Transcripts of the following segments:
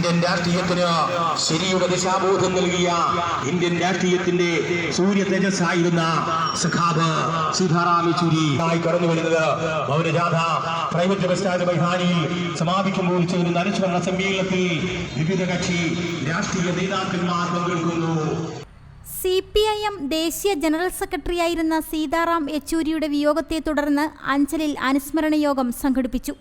Indian രാഷ്ട്രീയത്തിന് ശരിയുടെ ദിശാബോധം നൽകിയ ഇന്ത്യൻ രാഷ്ട്രീയത്തിന്റെ സൂര്യ തേജസ്സായിരുന്ന സഖാബ് സീതാറാം യെച്ചൂരി ആയി കടന്നു വരുന്നത് മൗനജാഥ പ്രൈവറ്റ് ബസ് സ്റ്റാൻഡ് ബൈഹാനിയിൽ സമാപിക്കുമ്പോൾ ചേരുന്ന അനുസ്മരണ സമ്മേളനത്തിൽ വിവിധ കക്ഷി രാഷ്ട്രീയ നേതാക്കന്മാർ പങ്കെടുക്കുന്നു. സി പി ഐ എം ദേശീയ ജനറൽ സെക്രട്ടറിയായിരുന്ന സീതാറാം യെച്ചൂരിയുടെ വിയോഗത്തെ തുടർന്ന് അഞ്ചലിൽ അനുസ്മരണ യോഗം സംഘടിപ്പിച്ചു.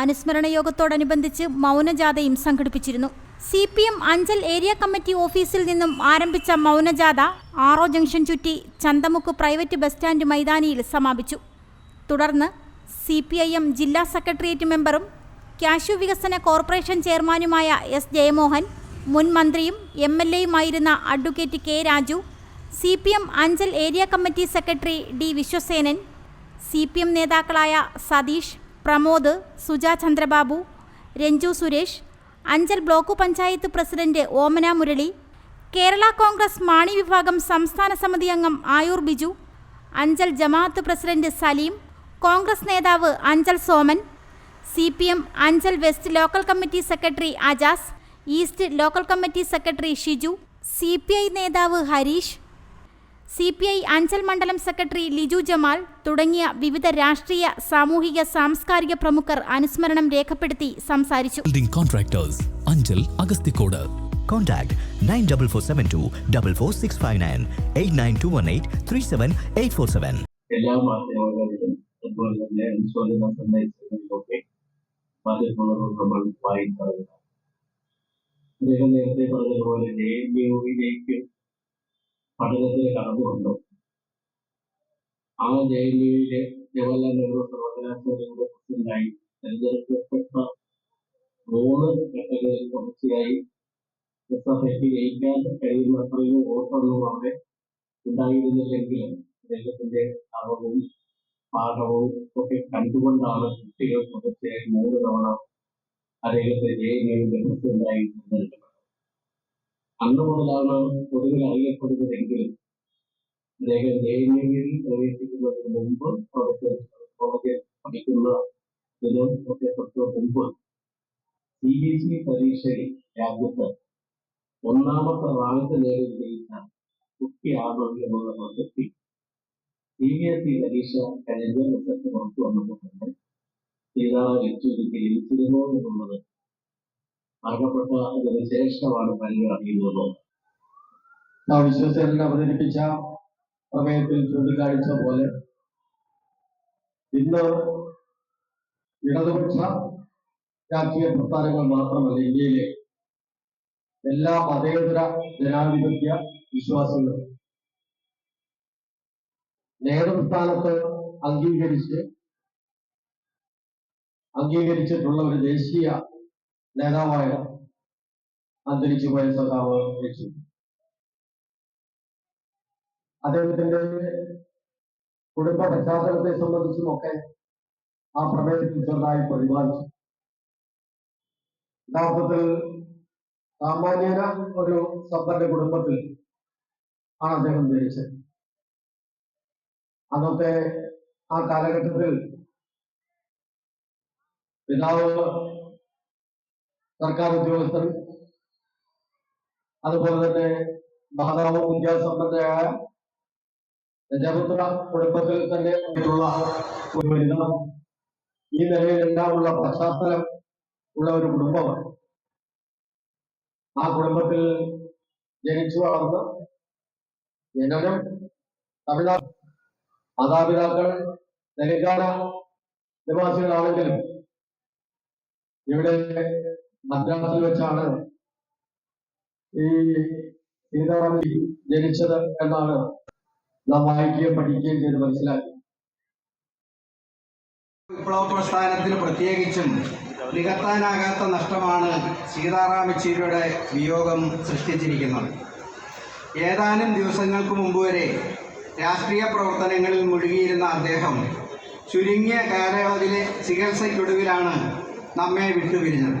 അനുസ്മരണ യോഗത്തോടനുബന്ധിച്ച് മൗനജാഥയും സംഘടിപ്പിച്ചിരുന്നു. C P M Anchal area committee ഓഫീസിൽ നിന്നും ആരംഭിച്ച മൗനജാഥ ആറോ ജംഗ്ഷൻ ചുറ്റി ചന്തമുക്ക് പ്രൈവറ്റ് ബസ് സ്റ്റാൻഡ് മൈതാനിയിൽ സമാപിച്ചു. തുടർന്ന് സി പി ഐ എം ജില്ലാ സെക്രട്ടേറിയറ്റ് മെമ്പറും കാശു വികസന കോർപ്പറേഷൻ ചെയർമാനുമായ എസ് ജയമോഹൻ മുൻ മന്ത്രിയും M L എയുമായിരുന്ന advocate K Raju C P M Anchal area committee secretary D Vishwasenan C P M നേതാക്കളായ Satheesh Pramod Suja Chandrababu Ranju Suresh Anchal block panchayat president Omana Murali Kerala Congress Mani വിഭാഗം സംസ്ഥാന സമിതി അംഗം ആയൂർ ബിജു അഞ്ചൽ ജമാഅത്ത് president Saleem Congress നേതാവ് Anchal Soman C P M Anchal west local committee secretary Ajas east local committee secretary Shiju C നേതാവ് Harish C P I Anchal മണ്ഡലം secretary Liju Jamal തുടങ്ങിയ വിവിധ രാഷ്ട്രീയ സാമൂഹിക സാംസ്കാരിക പ്രമുഖർ അനുസ്മരണം രേഖപ്പെടുത്തി സംസാരിച്ചു. കോൺട്രാക്ടേഴ്സ് അഞ്ചൽ അഗസ്തിക്കോട്. Contact 94472 44659 89218 37847. എല്ലാ മാധ്യമങ്ങളിലും അതുപോലെ തന്നെ അനുശോചന സന്ദേശങ്ങളിലൊക്കെ മാധ്യമങ്ങളോട് നമ്മൾ വായിക്കാറുണ്ട്. അദ്ദേഹം നേരത്തെ പറഞ്ഞതുപോലെ ജെ എൻ യുവിലേക്ക് പഠനത്തിന് കടന്നുവന്നു ആ ജെ എൻ യുവിലെ ജവഹർലാൽ നെഹ്റു സർവകലാശാലയുടെ പ്രസിഡന്റായി തെരഞ്ഞെടുക്കപ്പെട്ട മൂന്ന് ഘട്ടങ്ങളിൽ തുടർച്ചയായി ഐക്ക് ജയിക്കാൻ കഴിയുന്ന അത്രയും വോട്ടൊന്നും അവിടെ ഉണ്ടായിരുന്നില്ലെങ്കിലും അദ്ദേഹത്തിന്റെ അറിവും പാഠവും ഒക്കെ കണ്ടുകൊണ്ടാണ് കുട്ടികൾ തുടർച്ചയായി മൂന്ന് തവണ അദ്ദേഹത്തെ ജയിലിന്റെ പ്രസിഡന്റായി തിരഞ്ഞെടുക്കുന്നത് അന്ന് പൊതുവിൽ അറിയപ്പെടുന്നതെങ്കിലും അദ്ദേഹം ജയിലിൽ പ്രവേശിക്കുന്നതിന് മുമ്പ് അവിടുത്തെ കോളേജിൽ പഠിക്കുന്നതിനും ഒക്കെ തൊട്ട് മുമ്പ് സി ബി എസ് ഇ പരീക്ഷയിൽ രാജ്യത്ത് ഒന്നാമത്തെ റാങ്ക് നേടി ജയിച്ച കുട്ടിയാണോ എന്നുള്ള പ്രസക്തി സി ബി എസ് ഇ പരീക്ഷ കഴിഞ്ഞ പുറത്തു വന്നപ്പോൾ തന്നെ സീതാറാം യെച്ചൂരിക്ക് ലഭിച്ചിരുന്നു എന്നുള്ളത് മരണപ്പെട്ട അതിന് ശേഷമാണ് പലരും അറിയുന്നത്. നാം വിശ്വസേനൻ അവതരിപ്പിച്ച പ്രമേയത്തിൽ ചൂണ്ടിക്കാണിച്ച പോലെ ഇന്ന് ഇടതുപക്ഷ രാഷ്ട്രീയ പ്രസ്ഥാനങ്ങൾ മാത്രമല്ല ഇന്ത്യയിലെ എല്ലാ മതേതര ജനാധിപത്യ വിശ്വാസികളും നേതൃസ്ഥാനത്ത് അംഗീകരിച്ച് അംഗീകരിച്ചിട്ടുള്ള ഒരു ദേശീയ നേതാവായ അന്തരിച്ചു പോയ സഖാവ് വെച്ചു. അദ്ദേഹത്തിന്റെ കുടുംബ പശ്ചാത്തലത്തെ സംബന്ധിച്ചുമൊക്കെ ആ പ്രമേയത്തിൽ ചെറുതായി പ്രതിപാദിച്ചു. യഥാർത്ഥത്തിൽ സാമാന്യന ഒരു സമ്പന്ന കുടുംബത്തിൽ ആണ് അദ്ദേഹം ജനിച്ചത്. അന്നത്തെ ആ കാലഘട്ടത്തിൽ പിതാവ് സർക്കാർ ഉദ്യോഗസ്ഥർ അതുപോലെ തന്നെ മാതാവ് വിദ്യാസമ്പന്നയായ രജപുത്ര കുടുംബത്തിൽ തന്നെ ഉള്ള ഒരു വനിത ഈ നിലയിലെല്ലാമുള്ള പശ്ചാത്തലം ഉള്ള ഒരു കുടുംബമാണ്. ആ കുടുംബത്തിൽ ജനിച്ചു വളർന്ന് ജനനം തമിഴ്നാട് മാതാപിതാക്കൾ തെലങ്കാന നിവാസികളാണെങ്കിലും ഇവിടെ മദ്രാസിൽ വെച്ചാണ് ഈ സീതാറാമി ജനിച്ചത് എന്നാണ് നാം വായിക്കുകയും പഠിക്കുകയും ചെയ്ത് മനസ്സിലാക്കി വിപ്ലവ പ്രസ്ഥാനത്തിന് പ്രത്യേകിച്ചും നികത്താനാകാത്ത നഷ്ടമാണ് സീതാറാം യെച്ചൂരിയുടെ വിയോഗം സൃഷ്ടിച്ചിരിക്കുന്നത്. ഏതാനും ദിവസങ്ങൾക്ക് മുമ്പ് വരെ രാഷ്ട്രീയ പ്രവർത്തനങ്ങളിൽ മുഴുകിയിരുന്ന അദ്ദേഹം ചുരുങ്ങിയ കാലയളവിലെ ചികിത്സയ്ക്കൊടുവിലാണ് നമ്മെ വിട്ടുപിരിഞ്ഞത്.